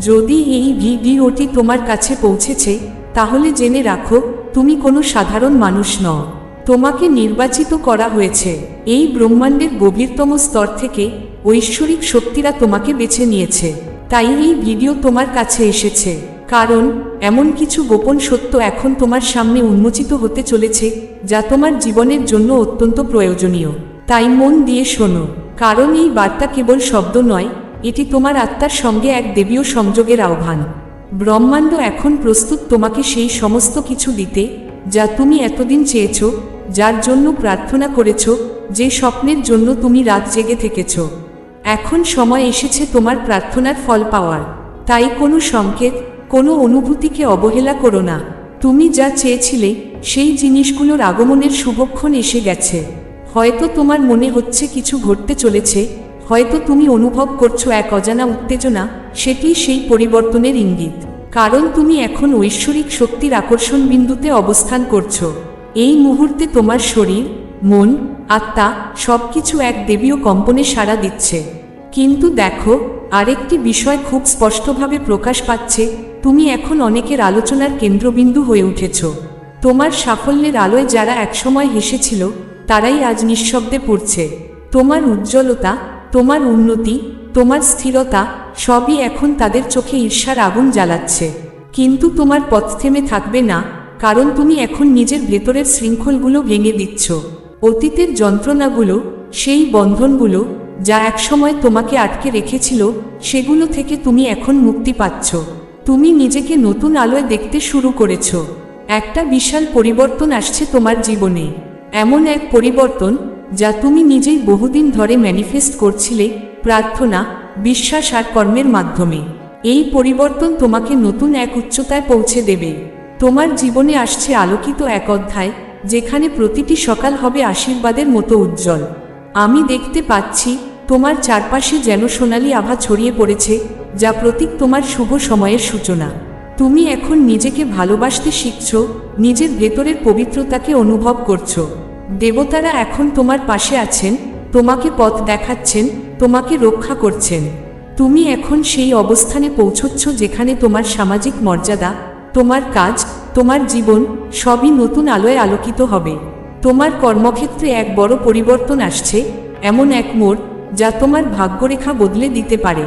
যদি এই ভিডিওটি তোমার কাছে পৌঁছেছে, তাহলে জেনে রাখো, তুমি কোনো সাধারণ মানুষ নও। তোমাকে নির্বাচিত করা হয়েছে। এই ব্রহ্মাণ্ডের গভীরতম স্তর থেকে ঐশ্বরিক শক্তিরা তোমাকে বেছে নিয়েছে। তাই এই ভিডিও তোমার কাছে এসেছে। কারণ, এমন কিছু গোপন সত্য এখন তোমার সামনে উন্মোচিত হতে চলেছে, যা তোমার জীবনের জন্য অত্যন্ত প্রয়োজনীয়। তাই মন দিয়ে শোনো। কারণ এই বার্তা কেবল শব্দ নয় এটি তোমার আত্মার সঙ্গে এক দেবীয় সংযোগের আহ্বান। ব্রহ্মাণ্ড এখন প্রস্তুত তোমাকে সেই সমস্ত কিছু দিতে, যা তুমি এতদিন চেয়েছ, যার জন্য প্রার্থনা করেছ, যে স্বপ্নের জন্য তুমি রাত জেগে থেকেছ। এখন সময় এসেছে তোমার প্রার্থনার ফল পাওয়ার। তাই কোনো সংকেত, কোনো অনুভূতিকে অবহেলা করো না। তুমি যা চেয়েছিলে, সেই জিনিসগুলোর আগমনের শুভক্ষণ এসে গেছে। হয়তো তোমার মনে হচ্ছে কিছু ঘটতে চলেছে হয়তো তুমি অনুভব করছ এক অজানা উত্তেজনা, সেটি সেই পরিবর্তনের ইঙ্গিত। কারণ তুমি এখন ঐশ্বরিক শক্তির আকর্ষণ বিন্দুতে অবস্থান করছ। এই মুহূর্তে তোমার শরীর, মন, আত্মা সবকিছু এক দেবীয় কম্পনে সাড়া দিচ্ছে। কিন্তু দেখো, আরেকটি বিষয় খুব স্পষ্টভাবে প্রকাশ পাচ্ছে, তুমি এখন অনেকের আলোচনার কেন্দ্রবিন্দু হয়ে উঠেছ। তোমার সাফল্যের আলোয় যারা একসময় হেসেছিল, তারাই আজ নিঃশব্দে পড়ছে। তোমার উজ্জ্বলতা তোমার উন্নতি, তোমার স্থিরতা, সবই এখন তাদের চোখে ঈর্ষার আগুন জ্বালাচ্ছে। কিন্তু তোমার পথ থেমে থাকবে না, কারণ তুমি এখন নিজের ভেতরের শৃঙ্খলগুলো ভেঙে দিচ্ছ। অতীতের যন্ত্রণাগুলো, সেই বন্ধনগুলো, যা একসময় তোমাকে আটকে রেখেছিল, সেগুলো থেকে তুমি এখন মুক্তি পাচ্ছ। তুমি নিজেকে নতুন আলোয় দেখতে শুরু করেছ। একটা বিশাল পরিবর্তন আসছে তোমার জীবনে। এমন এক পরিবর্তন যা তুমি নিজেই বহুদিন ধরে ম্যানিফেস্ট করছিলে, প্রার্থনা, বিশ্বাস আর কর্মের মাধ্যমে। এই পরিবর্তন তোমাকে নতুন এক উচ্চতায় পৌঁছে দেবে। তোমার জীবনে আসছে আলোকিত এক অধ্যায়, যেখানে প্রতিটি সকাল হবে আশীর্বাদের মতো উজ্জ্বল। আমি দেখতে পাচ্ছি, তোমার চারপাশে যেন সোনালি আভা ছড়িয়ে পড়েছে, যা প্রতীক তোমার শুভ সময়ের সূচনা। তুমি এখন নিজেকে ভালোবাসতে শিখছ, নিজের ভেতরের পবিত্রতাকে অনুভব করছ। দেবতারা এখন তোমার পাশে আছেন, তোমাকে পথ দেখাচ্ছেন, তোমাকে রক্ষা করছেন। তুমি এখন সেই অবস্থানে পৌঁছচ্ছ যেখানে তোমার সামাজিক মর্যাদা, তোমার কাজ, তোমার জীবন সবই নতুন আলোয় আলোকিত হবে। তোমার কর্মক্ষেত্রে এক বড় পরিবর্তন আসছে, এমন এক মোড় যা তোমার ভাগ্যরেখা বদলে দিতে পারে।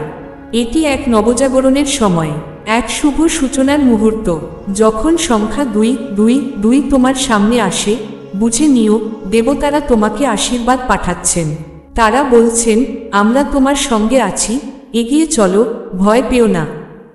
এটি এক নবজাগরণের সময়, এক শুভ সূচনার মুহূর্ত। যখন সংখ্যা দুই দুই দুই তোমার সামনে আসে, বুঝে নিও দেবতারা তোমাকে আশীর্বাদ পাঠাচ্ছেন। তারা বলছেন, আমরা তোমার সঙ্গে আছি, এগিয়ে চলো, ভয় পেও না।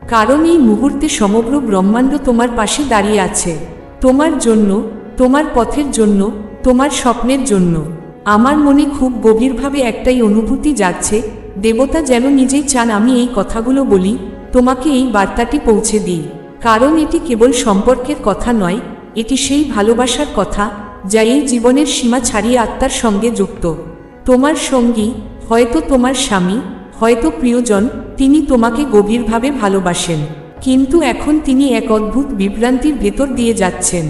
কারণ এই মুহূর্তে সমগ্র ব্রহ্মাণ্ড তোমার পাশে দাঁড়িয়ে আছে। তোমার জন্য, তোমার পথের জন্য, তোমার স্বপ্নের জন্য। আমার মনে খুব গভীরভাবে একটাই অনুভূতি যাচ্ছে দেবতা যেন নিজেই চান আমি এই কথাগুলো বলি, তোমাকে এই বার্তাটি পৌঁছে দিই। কারণ এটি কেবল সম্পর্কের কথা নয়, এটি সেই ভালোবাসার কথা যা এই জীবনের সীমা ছাড়িয়ে আত্মার সঙ্গে যুক্ত। তোমার সঙ্গী, হয়তো তোমার স্বামী, হয়তো প্রিয়জন, তিনি তোমাকে গভীরভাবে ভালোবাসেন। কিন্তু এখন তিনি এক অদ্ভুত বিভ্রান্তির ভেতর দিয়ে যাচ্ছেন।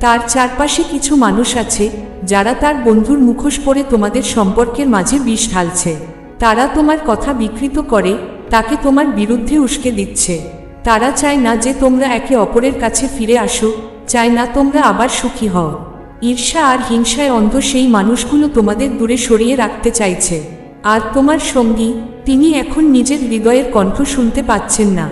তার চারপাশে কিছু মানুষ আছে, যারা তার বন্ধুর মুখোশ পরে তোমাদের সম্পর্কের মাঝে বিষ ঢালছে। তারা তোমার কথা বিকৃত করে, তাকে তোমার বিরুদ্ধে উস্কে দিচ্ছে। তারা চায় না যে তোমরা একে অপরের কাছে ফিরে আসো, চায় না তোমরা আবার সুখী হও। ঈর্ষা আর হিংসায় অন্ধ সেই মানুষগুলো তোমাদের দূরে সরিয়ে রাখতে চাইছে। আর তোমার সঙ্গী, তিনি এখন নিজের হৃদয়ের কণ্ঠ শুনতে পাচ্ছেন না।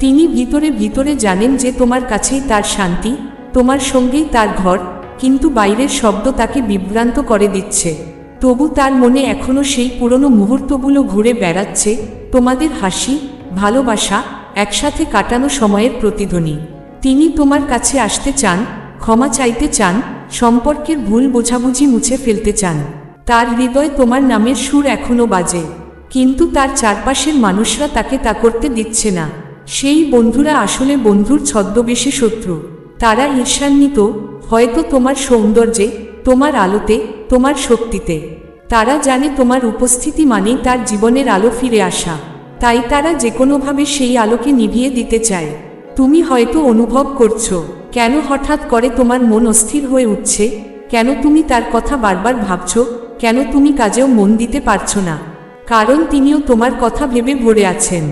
তিনি ভিতরে ভিতরে জানেন যে তোমার কাছেই তার শান্তি, তোমার সঙ্গেই তার ঘর, কিন্তু বাইরের শব্দ তাকে বিভ্রান্ত করে দিচ্ছে। তবু তার মনে এখনও সেই পুরনো মুহূর্তগুলো ঘুরে বেড়াচ্ছে, তোমাদের হাসি, ভালোবাসা, একসাথে কাটানো সময়ের প্রতিধ্বনি। তিনি তোমার কাছে আসতে চান, ক্ষমা চাইতে চান সম্পর্কের ভুল বোঝাবুঝি মুছে ফেলতে চান। তার হৃদয় তোমার নামের সুর এখনও বাজে, কিন্তু তার চারপাশের মানুষরা তাকে তা করতে দিচ্ছে না। সেই বন্ধুরা আসলে বন্ধুর ছদ্মবেশে শত্রু। তারা ঈর্ষান্বিত, হয়তো তোমার সৌন্দর্যে, তোমার আলোতে, তোমার শক্তিতে। তারা জানে তোমার উপস্থিতি মানেই তার জীবনের আলো ফিরে আসা। তাই তারা যে কোনোভাবে সেই আলোকে নিভিয়ে দিতে চায়। তুমি হয়তো অনুভব করছ। কেন হঠাৎ করে তোমার মন অস্থির হয়ে উঠছে? কেন তুমি তার কথা বারবার ভাবছ? কেন তুমি কাজেও মন দিতে পারছ না? কারণ তিনিও তোমার কথা ভেবে ভরে আছেন।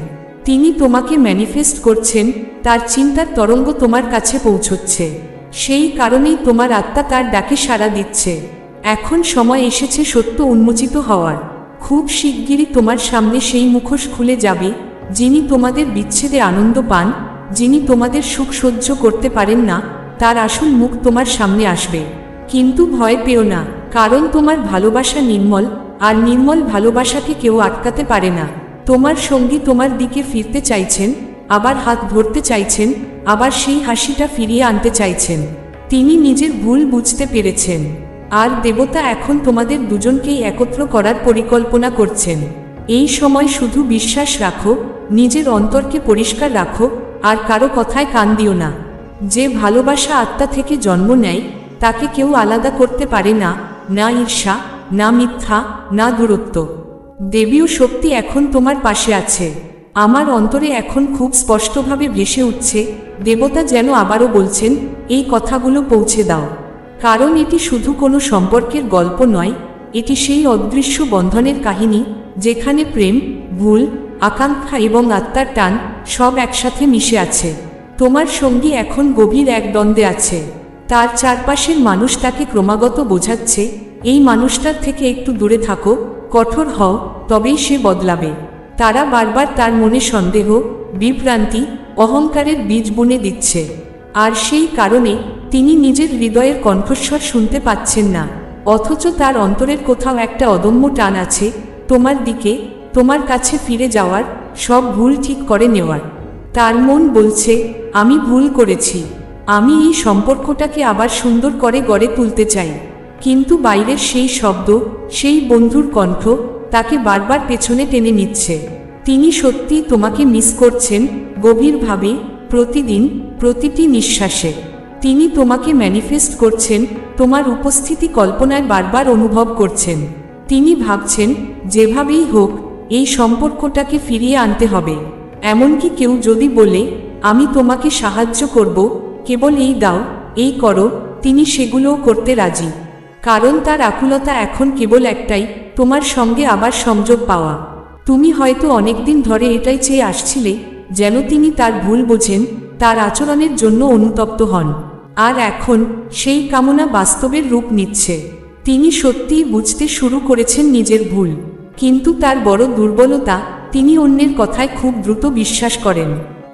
তিনি তোমাকে ম্যানিফেস্ট করছেন, তার চিন্তার তরঙ্গ তোমার কাছে পৌঁছচ্ছে। সেই কারণেই তোমার আত্মা তার ডাকে সাড়া দিচ্ছে। এখন সময় এসেছে সত্য উন্মোচিত হওয়ার। খুব শিগগিরই তোমার সামনে সেই মুখোশ খুলে যাবে, যিনি তোমাদের বিচ্ছেদে আনন্দ পান। যিনি তোমাদের সুখ সহ্য করতে পারেন না, তার আসল মুখ তোমার সামনে আসবে। কিন্তু ভয় পেও না, কারণ তোমার ভালোবাসা নির্মল, আর নির্মল ভালোবাসাকে কেউ আটকাতে পারে না। তোমার সঙ্গী তোমার দিকে ফিরতে চাইছেন, আবার হাত ধরতে চাইছেন, আবার সেই হাসিটা ফিরিয়ে আনতে চাইছেন। তিনি নিজের ভুল বুঝতে পেরেছেন। আর দেবতা এখন তোমাদের দুজনকেই একত্র করার পরিকল্পনা করছেন। এই সময় শুধু বিশ্বাস রাখো, নিজের অন্তরকে পরিষ্কার রাখো আর কারও কথায় কান দিও না। যে ভালোবাসা আত্মা থেকে জন্ম নেয়, তাকে কেউ আলাদা করতে পারে না না ঈর্ষা, না মিথ্যা, না দূরত্ব। দেবীয় শক্তি এখন তোমার পাশে আছে। আমার অন্তরে এখন খুব স্পষ্টভাবে ভেসে উঠছে, দেবতা যেন আবারও বলছেন, এই কথাগুলো পৌঁছে দাও। কারণ এটি শুধু কোনো সম্পর্কের গল্প নয়, এটি সেই অদৃশ্য বন্ধনের কাহিনী, যেখানে প্রেম, ভুল আকাঙ্ক্ষা এবং আত্মার টান সব একসাথে মিশে আছে। তোমার সঙ্গী এখন গভীর এক দ্বন্দ্বে আছে। তার চারপাশের মানুষ তাকে ক্রমাগত বোঝাচ্ছে, এই মানুষটার থেকে একটু দূরে থাকো, কঠোর হও, তবেই সে বদলাবে। তারা বারবার তার মনে সন্দেহ, বিভ্রান্তি, অহংকারের বীজ বুনে দিচ্ছে। আর সেই কারণে তিনি নিজের হৃদয়ের কণ্ঠস্বর শুনতে পাচ্ছেন না। অথচ তার অন্তরের কোথাও একটা অদম্য টান আছে, তোমার দিকে তোমার কাছে ফিরে যাওয়ার সব ভুল ঠিক করে নেওয়ার। তার মন বলছে, আমি ভুল করেছি। আমি এই সম্পর্কটাকে আবার সুন্দর করে গড়ে তুলতে চাই। কিন্তু বাইরের সেই শব্দ, সেই বন্ধুর কণ্ঠ তাকে বারবার পেছনে টেনে নিচ্ছে। তিনি সত্যি তোমাকে মিস করছেন গভীরভাবে, প্রতিদিন, প্রতিটি নিঃশ্বাসে। তিনি তোমাকে ম্যানিফেস্ট করছেন, তোমার উপস্থিতি কল্পনায় বারবার অনুভব করছেন। তিনি ভাবছেন, যেভাবেই হোক এই সম্পর্কটাকে ফিরিয়ে আনতে হবে। এমনকি কেউ যদি বলে, আমি তোমাকে সাহায্য করব, কেবল এই দাও, এই করো, তিনি সেগুলোও করতে রাজি। কারণ তার আকুলতা এখন কেবল একটাই, তোমার সঙ্গে আবার সংযোগ পাওয়া। তুমি হয়তো অনেকদিন ধরে এটাই চেয়ে আসছিলে, যেন তিনি তার ভুল বোঝেন, তার আচরণের জন্য অনুতপ্ত হন। আর এখন, সেই কামনা বাস্তবের রূপ নিচ্ছে। তিনি সত্যিই বুঝতে শুরু করেছেন নিজের ভুল। কিন্তু তার বড় দুর্বলতা, তিনি অন্যের কথায় খুব দ্রুত বিশ্বাস করেন।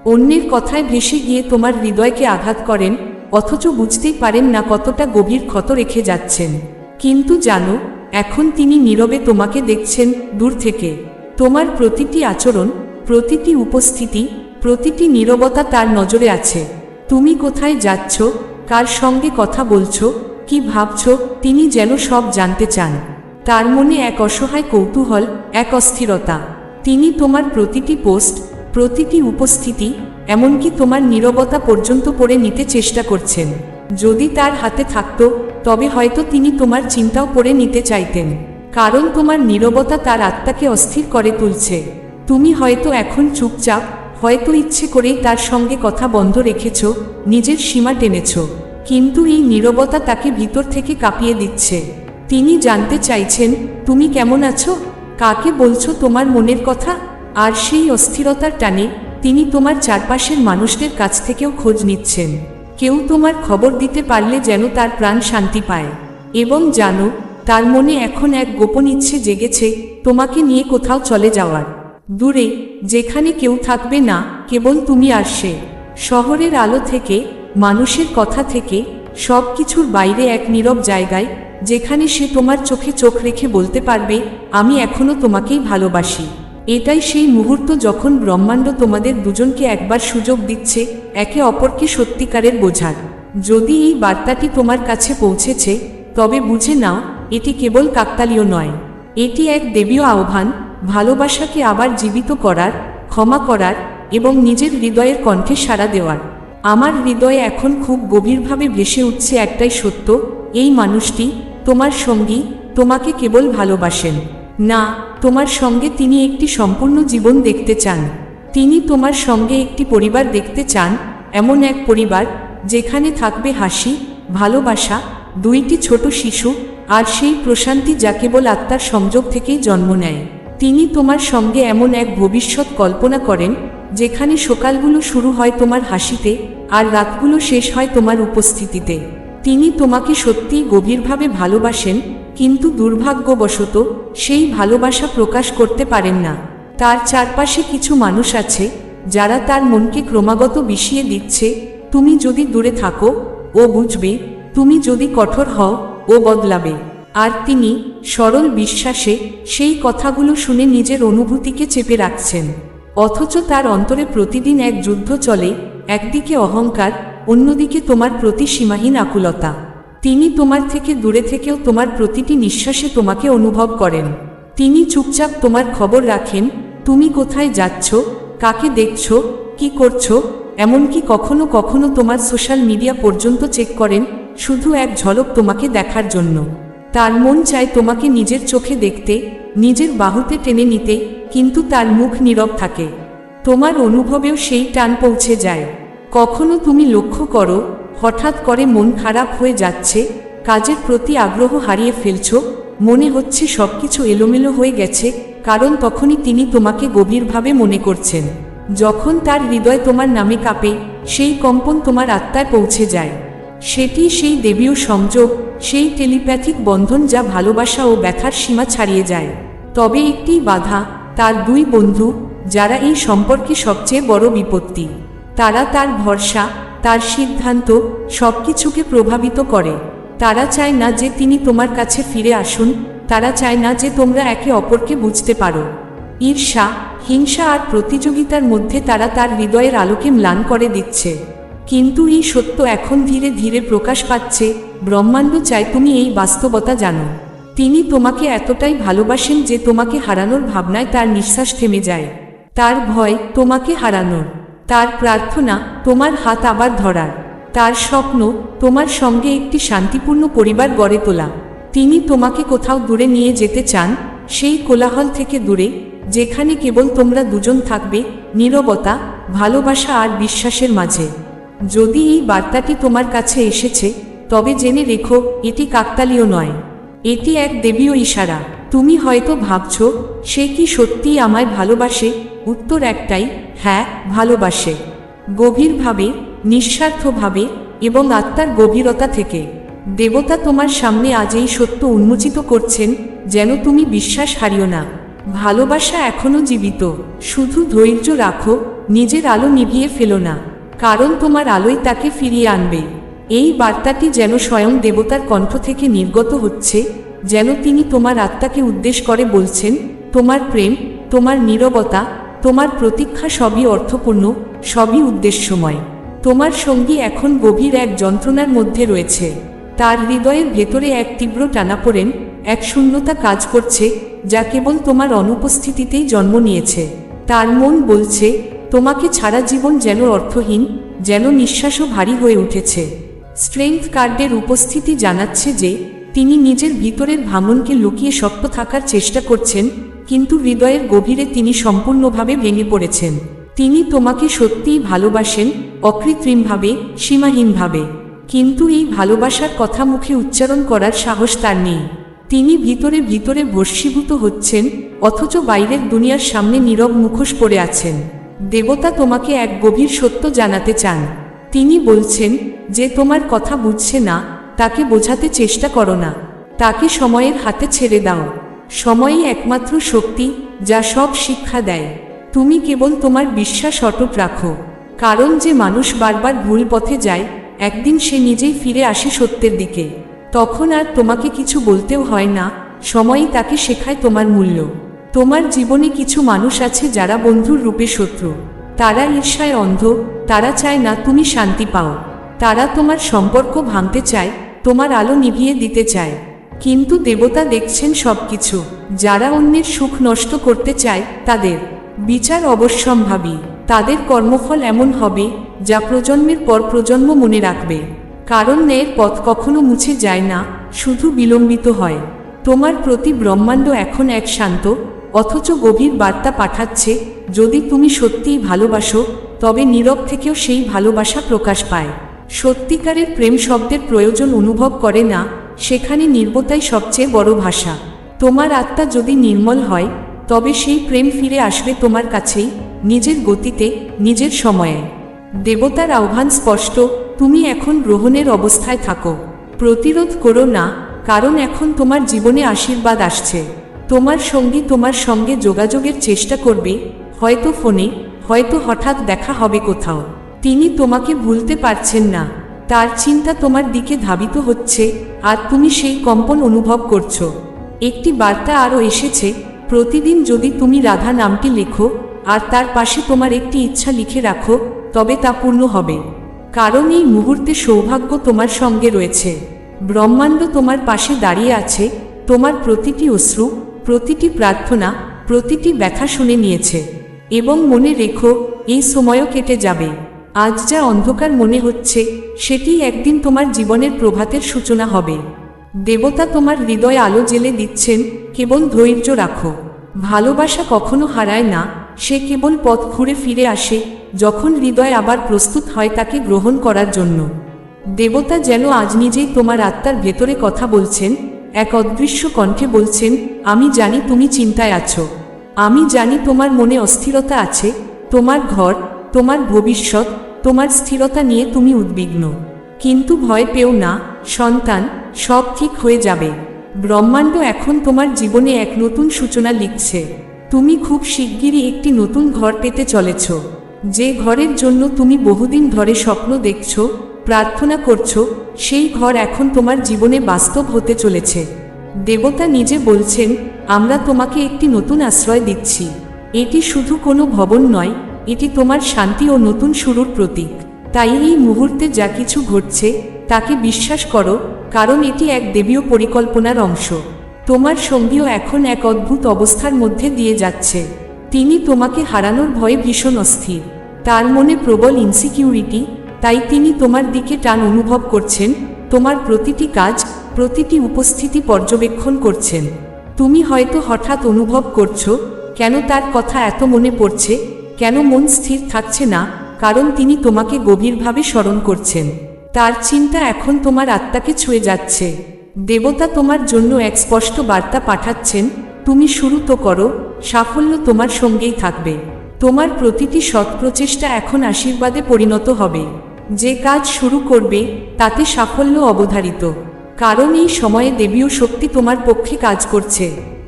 অন্যের কথায় ভেসে গিয়ে তোমার হৃদয়কে আঘাত করেন, অথচ বুঝতেই পারেন না কতটা গভীর ক্ষত রেখে যাচ্ছেন। কিন্তু জানো, এখন তিনি নীরবে তোমাকে দেখছেন দূর থেকে। তোমার প্রতিটি আচরণ, প্রতিটি উপস্থিতি, প্রতিটি নীরবতা তার নজরে আছে। তুমি কোথায় যাচ্ছ, কার সঙ্গে কথা বলছো, কি ভাবছ, তিনি যেন সব জানতে চান। তার মনে এক অসহায় কৌতূহল, এক অস্থিরতা। তিনি তোমার প্রতিটি পোস্ট, প্রতিটি উপস্থিতি, এমনকি তোমার নীরবতা পর্যন্ত পড়ে নিতে চেষ্টা করছেন। যদি তার হাতে থাকত, তবে হয়তো তিনি তোমার চিন্তাও পড়ে নিতে চাইতেন। কারণ তোমার নীরবতা তার আত্মাকে অস্থির করে তুলছে। তুমি হয়তো এখন চুপচাপ, হয়তো ইচ্ছে করেই তার সঙ্গে কথা বন্ধ রেখেছ, নিজের সীমা টেনেছ। কিন্তু এই নীরবতা তাকে ভিতর থেকে কাঁপিয়ে দিচ্ছে। তিনি জানতে চাইছেন, তুমি কেমন আছো? কাকে বলছো তোমার মনের কথা? আর সেই অস্থিরতার টানে তিনি তোমার চারপাশের মানুষদের কাছ থেকেও খোঁজ নিচ্ছেন। কেউ তোমার খবর দিতে পারলে যেন তার প্রাণ শান্তি পায়। এবং জানো, তার মনে এখন এক গোপন ইচ্ছে জেগেছে তোমাকে নিয়ে কোথাও চলে যাওয়ার। দূরে, যেখানে কেউ থাকবে না, কেবল তুমি আর সে। শহরের আলো থেকে, মানুষের কথা থেকে সব কিছুর বাইরে এক নীরব জায়গায় যেখানে সে তোমার চোখে চোখ রেখে বলতে পারবে, আমি এখনও তোমাকেই ভালোবাসি। এটাই সেই মুহূর্ত যখন ব্রহ্মাণ্ড তোমাদের দুজনকে একবার সুযোগ দিচ্ছে, একে অপরকে সত্যিকারের বোঝার। যদি এই বার্তাটি তোমার কাছে পৌঁছেছে, তবে বুঝে নাও, এটি কেবল কাকতালীয় নয়। এটি এক দেবীয় আহ্বান, ভালোবাসাকে আবার জীবিত করার, ক্ষমা করার এবং নিজের হৃদয়ের কণ্ঠে সাড়া দেওয়ার। আমার হৃদয়ে এখন খুব গভীরভাবে ভেসে উঠছে একটাই সত্য, এই মানুষটি তোমার সঙ্গী তোমাকে কেবল ভালোবাসেন। না, তোমার সঙ্গে তিনি একটি সম্পূর্ণ জীবন দেখতে চান। তিনি তোমার সঙ্গে একটি পরিবার দেখতে চান, এমন এক পরিবার যেখানে থাকবে হাসি, ভালোবাসা, দুইটি ছোট শিশু আর সেই প্রশান্তি যা কেবল আত্মার সংযোগ থেকেই জন্ম নেয়। তিনি তোমার সঙ্গে এমন এক ভবিষ্যৎ কল্পনা করেন, যেখানে সকালগুলো শুরু হয় তোমার হাসিতে আর রাতগুলো শেষ হয় তোমার উপস্থিতিতে। তিনি তোমাকে সত্যিই গভীরভাবে ভালোবাসেন, কিন্তু দুর্ভাগ্যবশত সেই ভালোবাসা প্রকাশ করতে পারেন না। তার চারপাশে কিছু মানুষ আছে, যারা তার মনকে ক্রমাগত বিষিয়ে দিচ্ছে, তুমি যদি দূরে থাকো, ও বুঝবে, তুমি যদি কঠোর হও, ও বদলাবে। আর তিনি সরল বিশ্বাসে সেই কথাগুলো শুনে নিজের অনুভূতিকে চেপে রাখছেন। অথচ তার অন্তরে প্রতিদিন এক যুদ্ধ চলে, একদিকে অহংকার অন্যদিকে তোমার প্রতি সীমাহীন আকুলতা। তিনি তোমার থেকে দূরে থেকেও তোমার প্রতিটি নিঃশ্বাসে তোমাকে অনুভব করেন। তিনি চুপচাপ তোমার খবর রাখেন, তুমি কোথায় যাচ্ছ? কাকে দেখছ? কি করছ? এমনকি কখনো কখনো তোমার সোশ্যাল মিডিয়া পর্যন্ত চেক করেন, শুধু এক ঝলক তোমাকে দেখার জন্য। তার মন চায় তোমাকে নিজের চোখে দেখতে, নিজের বাহুতে টেনে নিতে, কিন্তু তার মুখ নীরব থাকে। তোমার অনুভবেও সেই টান পৌঁছে যায়। কখনো তুমি লক্ষ্য করো, হঠাৎ করে মন খারাপ হয়ে যাচ্ছে, কাজের প্রতি আগ্রহ হারিয়ে ফেলছো, মনে হচ্ছে সবকিছু এলোমেলো হয়ে গেছে, কারণ তখনই তিনি তোমাকে গভীরভাবে মনে করছেন। যখন তার হৃদয় তোমার নামে কাঁপে, সেই কম্পন তোমার আত্মায় পৌঁছে যায়। সেটি সেই দেবীয় সংযোগ, সেই টেলিপ্যাথিক বন্ধন যা ভালোবাসা ও ব্যথার সীমা ছাড়িয়ে যায়। তবে একটি বাধা, তার দুই বন্ধু, যারা এই সম্পর্কে সবচেয়ে বড় বিপত্তি। তারা তার ভরসা, তার সিদ্ধান্ত, সবকিছুকে প্রভাবিত করে। তারা চায় না যে তিনি তোমার কাছে ফিরে আসুন, তারা চায় না যে তোমরা একে অপরকে বুঝতে পারো। ঈর্ষা, হিংসা আর প্রতিযোগিতার মধ্যে তারা তার হৃদয়ের আলোকে ম্লান করে দিচ্ছে। কিন্তু এই সত্য এখন ধীরে ধীরে প্রকাশ পাচ্ছে, ব্রহ্মাণ্ড চায় তুমি এই বাস্তবতা জানো। তিনি তোমাকে এতটাই ভালোবাসেন যে তোমাকে হারানোর ভাবনায় তার নিঃশ্বাস থেমে যায়। তার ভয় তোমাকে হারানোর। তার প্রার্থনা তোমার হাত আবার ধরার। তার স্বপ্ন তোমার সঙ্গে একটি শান্তিপূর্ণ পরিবার গড়ে তোলা। তিনি তোমাকে কোথাও দূরে নিয়ে যেতে চান, সেই কোলাহল থেকে দূরে, যেখানে কেবল তোমরা দুজন থাকবে, নীরবতা, ভালোবাসা আর বিশ্বাসের মাঝে। যদি এই বার্তাটি তোমার কাছে এসেছে, তবে জেনে রেখো, এটি কাকতালীয় নয়। এটি এক দেবীয় ইশারা। তুমি হয়তো ভাবছ, সে কি সত্যিই আমায় ভালোবাসে? উত্তর একটাই হ্যাঁ ভালোবাসে। গভীরভাবে, নিঃস্বার্থভাবে এবং আত্মার গভীরতা থেকে। দেবতা তোমার সামনে আজ এই সত্য উন্মোচিত করছেন, যেন তুমি বিশ্বাস হারিও না। ভালোবাসা এখনও জীবিত, শুধু ধৈর্য রাখো, নিজের আলো নিভিয়ে ফেলো না। কারণ তোমার আলোই তাকে ফিরিয়ে আনবে। এই বার্তাটি যেন স্বয়ং দেবতার কণ্ঠ থেকে নির্গত হচ্ছে, যেন তিনি তোমার আত্মাকে উদ্দেশ করে বলছেন, তোমার প্রেম, তোমার নীরবতা তোমার প্রতীক্ষা সবই অর্থপূর্ণ, সবই উদ্দেশ্যময়। তোমার সঙ্গী এখন গভীর এক যন্ত্রণার মধ্যে রয়েছে। তার হৃদয়ের ভেতরে এক তীব্র টানাপোড়েন এক শূন্যতা কাজ করছে, যা কেবল তোমার অনুপস্থিতিতেই জন্ম নিয়েছে। তার মন বলছে, তোমাকে ছাড়া জীবন যেন অর্থহীন, যেন নিঃশ্বাসও ভারী হয়ে উঠেছে। স্ট্রেংথ কার্ডের উপস্থিতি জানাচ্ছে যে, তিনি নিজের ভিতরের ভাঙনকে লুকিয়ে শক্ত থাকার চেষ্টা করছেন কিন্তু হৃদয়ের গভীরে তিনি সম্পূর্ণভাবে ভেঙে পড়েছেন। তিনি তোমাকে সত্যিই ভালোবাসেন, অকৃত্রিমভাবে, সীমাহীনভাবে। কিন্তু এই ভালোবাসার কথা মুখে উচ্চারণ করার সাহস তার নেই। তিনি ভিতরে ভিতরে ভস্মীভূত হচ্ছেন, অথচ বাইরের দুনিয়ার সামনে নীরব মুখোশ পড়ে আছেন। দেবতা তোমাকে এক গভীর সত্য জানাতে চান। তিনি বলছেন যে তোমার কথা বুঝছে না, তাকে বোঝাতে চেষ্টা করো না। তাকে সময়ের হাতে ছেড়ে দাও। সময়ই একমাত্র শক্তি যা সব শিক্ষা দেয়। তুমি কেবল তোমার বিশ্বাস অটুট রাখো। কারণ যে মানুষ বারবার ভুল পথে যায়, একদিন সে নিজেই ফিরে আসে সত্যের দিকে। তখন আর তোমাকে কিছু বলতেও হয় না, সময়ই তাকে শেখায় তোমার মূল্য। তোমার জীবনে কিছু মানুষ আছে যারা বন্ধুর রূপে শত্রু। তারা ঈর্ষায় অন্ধ, তারা চায় না তুমি শান্তি পাও। তারা তোমার সম্পর্ক ভাঙতে চায়, তোমার আলো নিভিয়ে দিতে চায়। কিন্তু দেবতা দেখছেন সবকিছু। যারা অন্যের সুখ নষ্ট করতে চায়, তাদের। বিচার অবশ্যম্ভাবী। তাদের কর্মফল এমন হবে, যা প্রজন্মের পর প্রজন্ম মনে রাখবে। কারণ ন্যায়ের পথ কখনো মুছে যায় না, শুধু বিলম্বিত হয়। তোমার প্রতি ব্রহ্মাণ্ড এখন এক শান্ত, অথচ গভীর বার্তা পাঠাচ্ছে, যদি তুমি সত্যিই ভালোবাসো, তবে নীরব থেকেও সেই ভালোবাসা প্রকাশ পায়। সত্যিকারের প্রেম শব্দের প্রয়োজন অনুভব করে না সেখানে নির্বতাই সবচেয়ে বড় ভাষা। তোমার আত্মা যদি নির্মল হয়, তবে সেই প্রেম ফিরে আসবে তোমার কাছেই, নিজের গতিতে, নিজের সময়ে। দেবতার আহ্বান স্পষ্ট, তুমি এখন গ্রহণের অবস্থায় থাকো। প্রতিরোধ করো না, কারণ এখন তোমার জীবনে আশীর্বাদ আসছে। তোমার সঙ্গী তোমার সঙ্গে যোগাযোগের চেষ্টা করবে, হয়তো ফোনে, হয়তো হঠাৎ দেখা হবে কোথাও। তিনি তোমাকে ভুলতে পারছেন না। তার চিন্তা তোমার দিকে ধাবিত হচ্ছে, আর তুমি সেই কম্পন অনুভব করছ। একটি বার্তা আরও এসেছে, প্রতিদিন যদি তুমি রাধা নামটি লেখো, আর তার পাশে তোমার একটি ইচ্ছা লিখে রাখো, তবে তা পূর্ণ হবে। কারণ এই মুহূর্তে সৌভাগ্য তোমার সঙ্গে রয়েছে। ব্রহ্মাণ্ড তোমার পাশে দাঁড়িয়ে আছে, তোমার প্রতিটি অশ্রু, প্রতিটি প্রার্থনা, প্রতিটি ব্যথা শুনে নিয়েছে। এবং মনে রেখো, এই সময়ও কেটে যাবে। আজ যা অন্ধকার মনে হচ্ছে সেটি একদিন তোমার জীবনের প্রভাতের সূচনা হবে। দেবতা তোমার হৃদয় আলো জেলে দিচ্ছেন, কেবল ধৈর্য রাখো। ভালোবাসা কখনো হারায় না, সে কেবল পথ ঘুরে ফিরে আসে, যখন হৃদয় আবার প্রস্তুত হয় তাকে গ্রহণ করার জন্য। দেবতা যেন আজ নিজেই তোমার আত্মার ভেতরে কথা বলছেন, এক অদৃশ্য কণ্ঠে বলছেন, আমি জানি তুমি চিন্তায় আছো। আমি জানি তোমার মনে অস্থিরতা আছে, তোমার ঘর তোমার ভবিষ্যৎ, তোমার স্থিরতা নিয়ে তুমি উদ্বিগ্ন। কিন্তু ভয় পেও না, সন্তান, সব ঠিক হয়ে যাবে। ব্রহ্মাণ্ড এখন তোমার জীবনে এক নতুন সূচনা লিখছে। তুমি খুব শিগগিরই একটি নতুন ঘর পেতে চলেছ। যে ঘরের জন্য তুমি বহুদিন ধরে স্বপ্ন দেখছ, প্রার্থনা করছ, সেই ঘর এখন তোমার জীবনে বাস্তব হতে চলেছে। দেবতা নিজে বলছেন, আমরা তোমাকে একটি নতুন আশ্রয় দিচ্ছি। এটি শুধু কোনো ভবন নয় এটি তোমার শান্তি ও নতুন শুরুর প্রতীক। তাই এই মুহূর্তে যা কিছু ঘটছে, তাকে বিশ্বাস করো, কারণ এটি এক দেবীয় পরিকল্পনার অংশ। তোমার সঙ্গীও এখন এক অদ্ভুত অবস্থার মধ্যে দিয়ে যাচ্ছে। তিনি তোমাকে হারানোর ভয়ে ভীষণ অস্থির। তার মনে প্রবল ইনসিকিউরিটি তাই তিনি তোমার দিকে টান অনুভব করছেন, তোমার প্রতিটি কাজ, প্রতিটি উপস্থিতি পর্যবেক্ষণ করছেন। তুমি হয়তো হঠাৎ অনুভব করছ, কেন তার কথা এত মনে পড়ছে? কেন মন স্থির থাকছে না, কারণ তিনি তোমাকে গভীরভাবে স্মরণ করছেন। তার চিন্তা এখন তোমার আত্মাকে ছুঁয়ে যাচ্ছে। দেবতা তোমার জন্য এক স্পষ্ট বার্তা পাঠাচ্ছেন, তুমি শুরু তো করো, সাফল্য তোমার সঙ্গেই থাকবে। তোমার প্রতিটি সৎ প্রচেষ্টা এখন আশীর্বাদে পরিণত হবে। যে কাজ শুরু করবে, তাতে সাফল্য অবধারিত। কারণ এই সময়ে দেবীয় শক্তি তোমার পক্ষে কাজ করছে।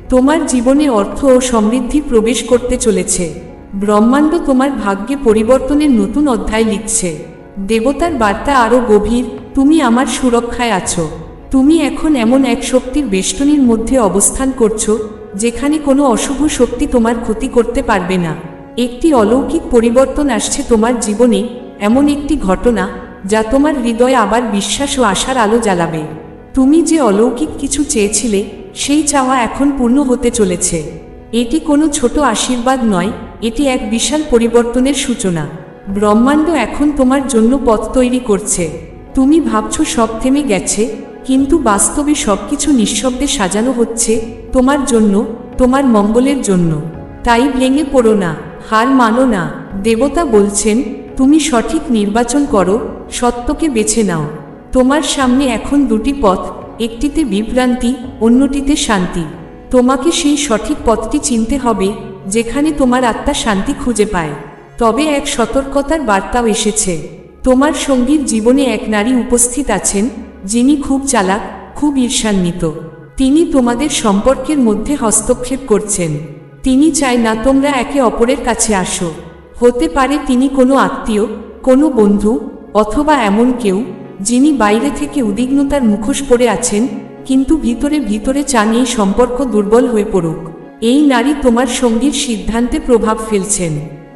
তোমার জীবনে অর্থ ও সমৃদ্ধি প্রবেশ করতে চলেছে। ব্রহ্মাণ্ড তোমার ভাগ্যে পরিবর্তনের নতুন অধ্যায় লিখছে। দেবতার বার্তা আরও গভীর, তুমি আমার সুরক্ষায় আছো। তুমি এখন এমন এক শক্তির বেষ্টনীর মধ্যে অবস্থান করছ, যেখানে কোনো অশুভ শক্তি তোমার ক্ষতি করতে পারবে না। একটি অলৌকিক পরিবর্তন আসছে তোমার জীবনে, এমন একটি ঘটনা, যা তোমার হৃদয়ে আবার বিশ্বাস ও আশার আলো জ্বালাবে। তুমি যে অলৌকিক কিছু চেয়েছিলে, সেই চাওয়া এখন পূর্ণ হতে চলেছে। এটি কোনো ছোট আশীর্বাদ নয় এটি এক বিশাল পরিবর্তনের সূচনা। ব্রহ্মাণ্ড এখন তোমার জন্য পথ তৈরি করছে। তুমি ভাবছ সব থেমে গেছে, কিন্তু বাস্তবে সবকিছু নিঃশব্দে সাজানো হচ্ছে তোমার জন্য, তোমার মঙ্গলের জন্য। তাই ভেঙে পড়ো না, হার মানো না। দেবতা বলছেন, তুমি সঠিক নির্বাচন করো, সত্যকে বেছে নাও। তোমার সামনে এখন দুটি পথ, একটিতে বিভ্রান্তি, অন্যটিতে শান্তি। তোমাকে সেই সঠিক পথটি চিনতে হবে, যেখানে তোমার আত্মা শান্তি খুঁজে পায়। তবে এক সতর্কতার বার্তাও এসেছে। তোমার সঙ্গীর জীবনে এক নারী উপস্থিত আছেন, যিনি খুব চালাক, খুব ঈর্ষান্বিত। তিনি তোমাদের সম্পর্কের মধ্যে হস্তক্ষেপ করছেন। তিনি চায় না তোমরা একে অপরের কাছে আসো। হতে পারে তিনি কোনো আত্মীয়, কোনো বন্ধু, অথবা এমন কেউ, যিনি বাইরে থেকে উদ্বিগ্নতার মুখোশ পরে আছেন কিন্তু ভিতরে ভিতরে চান এই সম্পর্ক দুর্বল হয়ে পড়ুক। এই নারী তোমার সঙ্গীর সিদ্ধান্তে প্রভাব ফেলছেন।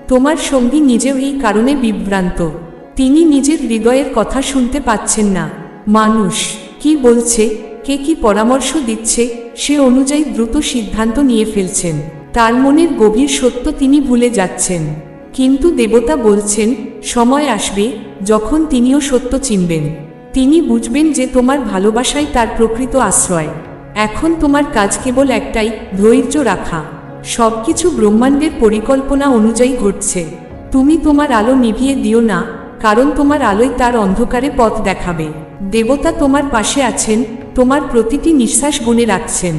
তোমার সঙ্গী নিজেও এই কারণে বিভ্রান্ত। তিনি নিজের হৃদয়ের কথা শুনতে পাচ্ছেন না। মানুষ, কি বলছে? কে কি পরামর্শ দিচ্ছে? সে অনুযায়ী দ্রুত সিদ্ধান্ত নিয়ে ফেলছেন। তার মনের গভীর সত্য তিনি ভুলে যাচ্ছেন। কিন্তু দেবতা বলছেন, সময় আসবে যখন তিনিও সত্য চিনবেন। তিনি বুঝবেন যে তোমার ভালোবাসাই তার প্রকৃত আশ্রয়। এখন তোমার কাজ কেবল একটাই, ধৈর্য রাখা। সবকিছু ব্রহ্মাণ্ডের পরিকল্পনা অনুযায়ী ঘটছে। তুমি তোমার আলো নিভিয়ে দিও না, কারণ তোমার আলোই তার অন্ধকারে পথ দেখাবে। দেবতা তোমার পাশে আছেন, তোমার প্রতিটি নিঃশ্বাস গুণে রাখছেন।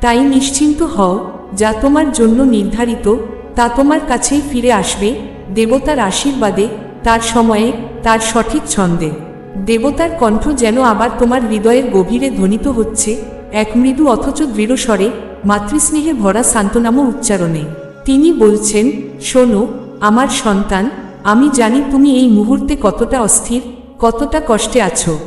তাই নিশ্চিন্ত হও, যা তোমার জন্য নির্ধারিত, তা তোমার কাছেই ফিরে আসবে, দেবতার আশীর্বাদে, তার সময়ে, তার সঠিক ছন্দে। দেবতার কণ্ঠ যেন আবার তোমার হৃদয়ের গভীরে ধ্বনিত হচ্ছে। এক মৃদু অথচ দৃঢ় স্বরে, মাতৃস্নেহে ভরা সান্ত্বনাম উচ্চারণে। তিনি বলছেন, শোনো, আমার সন্তান, আমি জানি তুমি এই মুহূর্তে কতটা অস্থির, কতটা কষ্টে আছো।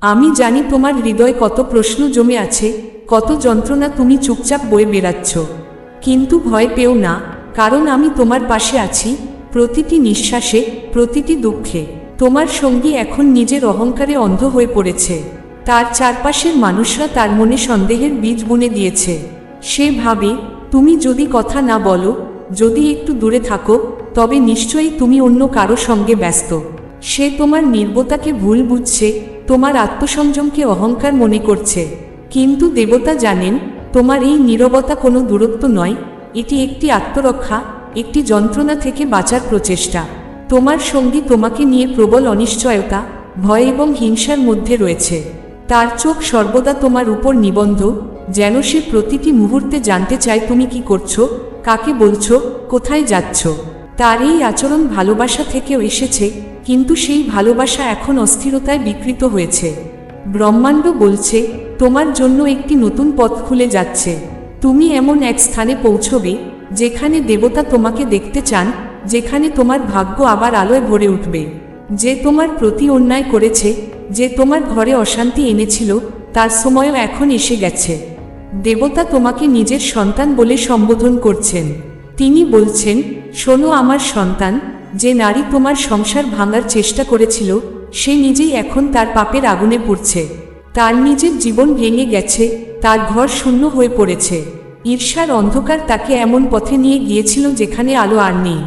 আমি জানি তোমার হৃদয়ে কত প্রশ্ন জমে আছে, কত যন্ত্রণা তুমি চুপচাপ বয়ে বেড়াচ্ছ। কিন্তু ভয় পেও না, কারণ আমি তোমার পাশে আছি, প্রতিটি নিঃশ্বাসে, প্রতিটি দুঃখে। তোমার সঙ্গী এখন নিজের অহংকারে অন্ধ হয়ে পড়েছে। তার চারপাশের মানুষরা তার মনে সন্দেহের বীজ বুনে দিয়েছে। সে ভাবে, তুমি যদি কথা না বলো, যদি একটু দূরে থাকো, তবে নিশ্চয়ই তুমি অন্য কারও সঙ্গে ব্যস্ত। সে তোমার নির্বতাকে ভুল বুঝছে, তোমার আত্মসংযমকে অহংকার মনে করছে। কিন্তু দেবতা জানেন, তোমার এই নীরবতা কোনো দূরত্ব নয়, এটি একটি আত্মরক্ষা, একটি যন্ত্রণা থেকে বাঁচার প্রচেষ্টা। তোমার সঙ্গী তোমাকে নিয়ে প্রবল অনিশ্চয়তা, ভয় এবং হিংসার মধ্যে রয়েছে। তার চোখ সর্বদা তোমার উপর নিবন্ধ, যেন সে প্রতিটি মুহূর্তে জানতে চায় তুমি কি করছ, কাকে বলছো, কোথায় যাচ্ছ। তার এই আচরণ ভালোবাসা থেকেও এসেছে, কিন্তু সেই ভালোবাসা এখন অস্থিরতায় বিকৃত হয়েছে। ব্রহ্মাণ্ড বলছে, তোমার জন্য একটি নতুন পথ খুলে যাচ্ছে। তুমি এমন এক স্থানে পৌঁছবে, যেখানে দেবতা তোমাকে দেখতে চান যেখানে তোমার ভাগ্য আবার আলোয় ভরে উঠবে। যে তোমার প্রতি অন্যায় করেছে, যে তোমার ঘরে অশান্তি এনেছিল, তার সময়ও এখন এসে গেছে। দেবতা তোমাকে নিজের সন্তান বলে সম্বোধন করছেন। তিনি বলছেন, শোনো আমার সন্তান, যে নারী তোমার সংসার ভাঙার চেষ্টা করেছিল, সে নিজেই এখন তার পাপের আগুনে পড়ছে। তার নিজের জীবন ভেঙে গেছে, তার ঘর শূন্য হয়ে পড়েছে। ঈর্ষার অন্ধকার তাকে এমন পথে নিয়ে গিয়েছিল যেখানে আলো আর নেই।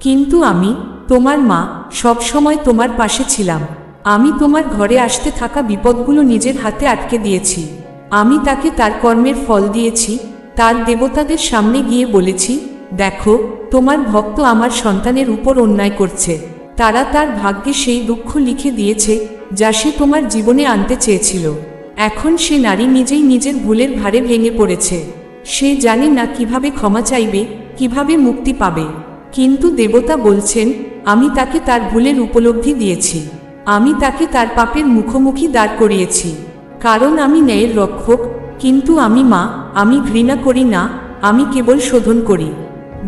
কিন্তু আমি, তোমার মা, সব সময় তোমার পাশে ছিলাম। আমি তোমার ঘরে আসতে থাকা বিপদগুলো নিজের হাতে আটকে দিয়েছি। আমি তাকে তার কর্মের ফল দিয়েছি, তার দেবতাদের সামনে গিয়ে বলেছি, দেখো, তোমার ভক্ত আমার সন্তানের উপর অন্যায় করছে। তারা তার ভাগ্যে সেই দুঃখ লিখে দিয়েছে, যা সে তোমার জীবনে আনতে চেয়েছিল। এখন সে নারী নিজেই নিজের ভুলের ভারে ভেঙে পড়েছে। সে জানে না কীভাবে ক্ষমা চাইবে, কীভাবে মুক্তি পাবে। কিন্তু দেবতা বলছেন, আমি তাকে তার ভুলের উপলব্ধি দিয়েছি। আমি তাকে তার পাপের মুখোমুখি দাঁড় করিয়েছি। কারণ আমি ন্যায়ের রক্ষক, কিন্তু আমি মা, আমি ঘৃণা করি না, আমি কেবল শোধন করি।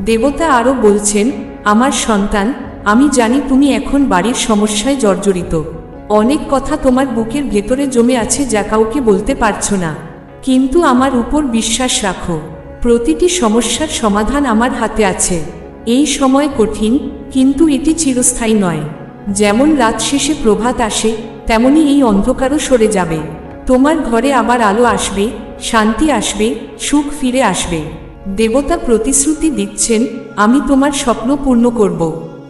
দেবতা আরও বলছেন, আমার সন্তান, আমি জানি তুমি এখন বাড়ির সমস্যায় জর্জরিত। অনেক কথা তোমার বুকের ভেতরে জমে আছে যা কাউকে বলতে পারছ না। কিন্তু আমার উপর বিশ্বাস রাখো। প্রতিটি সমস্যার সমাধান আমার হাতে আছে। এই সময় কঠিন, কিন্তু এটি চিরস্থায়ী নয়। যেমন রাত শেষে প্রভাত আসে, তেমনি এই অন্ধকারও সরে যাবে। তোমার ঘরে আবার আলো আসবে, শান্তি আসবে, সুখ ফিরে আসবে। দেবতা প্রতিশ্রুতি দিচ্ছেন, আমি তোমার স্বপ্ন পূর্ণ করব।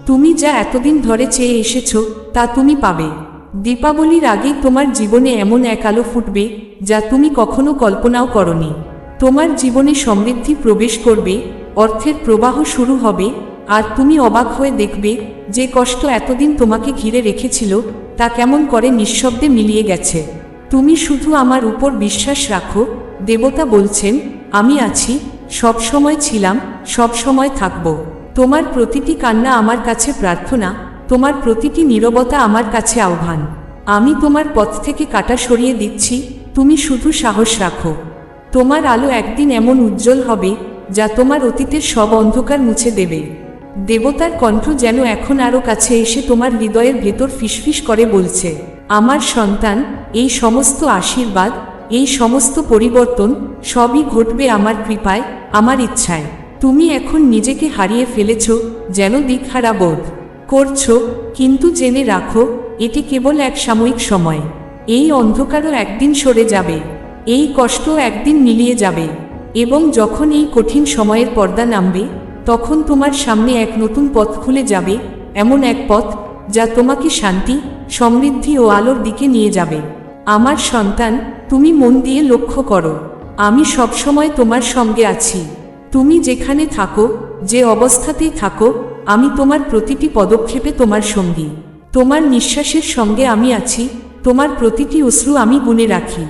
তুমি যা এতদিন ধরে চেয়ে এসেছ, তা তুমি পাবে। দীপাবলির আগেই তোমার জীবনে এমন এক আলো ফুটবে, যা তুমি কখনো কল্পনাও করনি। তোমার জীবনে সমৃদ্ধি প্রবেশ করবে অর্থের প্রবাহ শুরু হবে, আর তুমি অবাক হয়ে দেখবে যে কষ্ট এতদিন তোমাকে ঘিরে রেখেছিল, তা কেমন করে নিঃশব্দে মিলিয়ে গেছে। তুমি শুধু আমার উপর বিশ্বাস রাখো, দেবতা বলছেন, আমি আছি, সব সময় ছিলাম, সব সময় থাকব। তোমার প্রতিটি কান্না আমার কাছে প্রার্থনা, তোমার প্রতিটি নীরবতা আমার কাছে আহ্বান। আমি তোমার পথ থেকে কাটা সরিয়ে দিচ্ছি, তুমি শুধু সাহস রাখো। তোমার আলো একদিন এমন উজ্জ্বল হবে যা তোমার অতীতের সব অন্ধকার মুছে দেবে। দেবতার কণ্ঠ যেন এখন আরও কাছে এসে তোমার হৃদয়ের ভেতর ফিসফিস করে বলছে, আমার সন্তান, এই সমস্ত আশীর্বাদ, এই সমস্ত পরিবর্তন, সবই ঘটবে আমার কৃপায়, আমার ইচ্ছায়। তুমি এখন নিজেকে হারিয়ে ফেলেছ, যেন দিকহারা বোধ করছ, কিন্তু জেনে রাখো, এটি কেবল এক সাময়িক সময়। এই অন্ধকারও একদিন সরে যাবে, এই কষ্ট একদিন মিলিয়ে যাবে। এবং যখন এই কঠিন সময়ের পর্দা নামবে, তখন তোমার সামনে এক নতুন পথ খুলে যাবে, এমন এক পথ যা তোমাকে শান্তি, সমৃদ্ধি ও আলোর দিকে নিয়ে যাবে। আমার সন্তান, তুমি মন দিয়ে লক্ষ্য করো। আমি সবসময় তোমার সঙ্গে আছি। তুমি যেখানে থাকো, যে অবস্থাতেই থাকো, আমি তোমার প্রতিটি পদক্ষেপে তোমার সঙ্গী। তোমার নিঃশ্বাসের সঙ্গে আমি আছি, তোমার প্রতিটি অশ্রু আমি গুনে রাখি।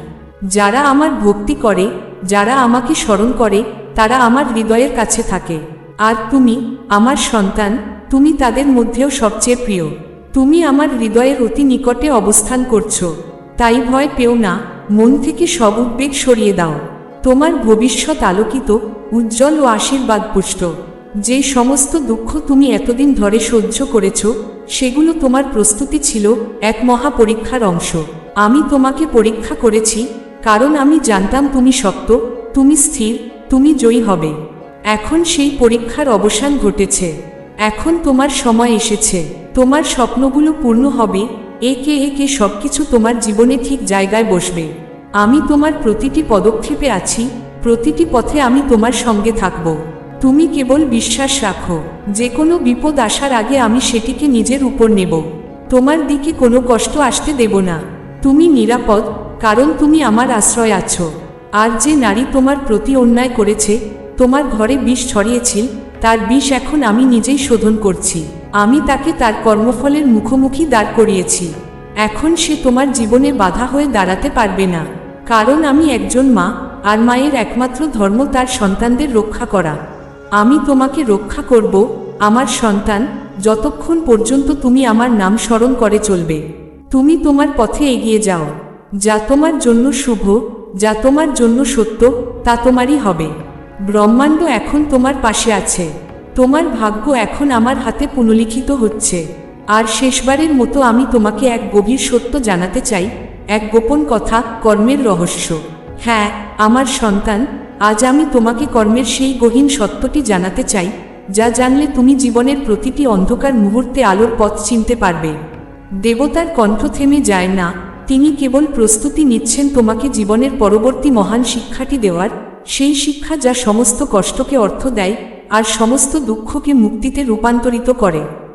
যারা আমার ভক্তি করে যারা আমাকে স্মরণ করে, তারা আমার হৃদয়ের কাছে থাকে। আর তুমি, আমার সন্তান, তুমি তাদের মধ্যেও সবচেয়ে প্রিয়। তুমি আমার হৃদয়ের অতি নিকটে অবস্থান করছ। তাই ভয় পেও না, মন থেকে সব উদ্বেগ সরিয়ে দাও। তোমার ভবিষ্যৎ আলোকিত, উজ্জ্বল ও আশীর্বাদ পুষ্ট যে সমস্ত দুঃখ তুমি এতদিন ধরে সহ্য করেছ, সেগুলো তোমার প্রস্তুতি ছিল এক মহা পরীক্ষার অংশ। আমি তোমাকে পরীক্ষা করেছি কারণ আমি জানতাম তুমি শক্ত, তুমি স্থির, তুমি জয়ী হবে। এখন সেই পরীক্ষার অবসান ঘটেছে। এখন তোমার সময় এসেছে। তোমার স্বপ্নগুলো পূর্ণ হবে। একে একে সবকিছু তোমার জীবনে ঠিক জায়গায় বসবে। আমি তোমার প্রতিটি পদক্ষেপে আছি। প্রতিটি পথে আমি তোমার সঙ্গে থাকব। তুমি কেবল বিশ্বাস রাখো। যে কোনো বিপদ আসার আগে আমি সেটিকে নিজের উপর নেব। তোমার দিকে কোনো কষ্ট আসতে দেব না। তুমি নিরাপদ কারণ তুমি আমার আশ্রয় আছো। আর যে নারী তোমার প্রতি অন্যায় করেছে, তোমার ঘরে বিষ ছড়িয়েছিল, তার বিষ এখন আমি নিজেই শোধন করছি। আমি তাকে তার কর্মফলের মুখোমুখি দাঁড় করিয়েছি। এখন সে তোমার জীবনে বাধা হয়ে দাঁড়াতে পারবে না। কারণ আমি একজন মা, আর মায়ের একমাত্র ধর্ম তার সন্তানদের রক্ষা করা। আমি তোমাকে রক্ষা করব, আমার সন্তান, যতক্ষণ পর্যন্ত তুমি আমার নাম স্মরণ করে চলবে। তুমি তোমার পথে এগিয়ে যাও। যা তোমার জন্য শুভ, যা তোমার জন্য সত্য, তা তোমারই হবে। ব্রহ্মাণ্ড এখন তোমার পাশে আছে। তোমার ভাগ্য এখন আমার হাতে পুনলিখিত হচ্ছে। আর শেষবারের মতো আমি তোমাকে এক গভীর সত্য জানাতে চাই, এক গোপন কথা, কর্মের রহস্য। হ্যাঁ আমার সন্তান, আজ আমি তোমাকে কর্মের সেই গহীন সত্যটি জানাতে চাই, যা জানলে তুমি জীবনের প্রতিটি অন্ধকার মুহূর্তে আলোর পথ চিনতে পারবে। দেবতার কণ্ঠ থেমে যায় না তিনি কেবল প্রস্তুতি নিচ্ছেন তোমাকে জীবনের পরবর্তী মহান শিক্ষাটি দেওয়ার, সেই শিক্ষা যা সমস্ত কষ্টকে অর্থ দেয়, আর সমস্ত দুঃখকে মুক্তিতে রূপান্তরিত করে।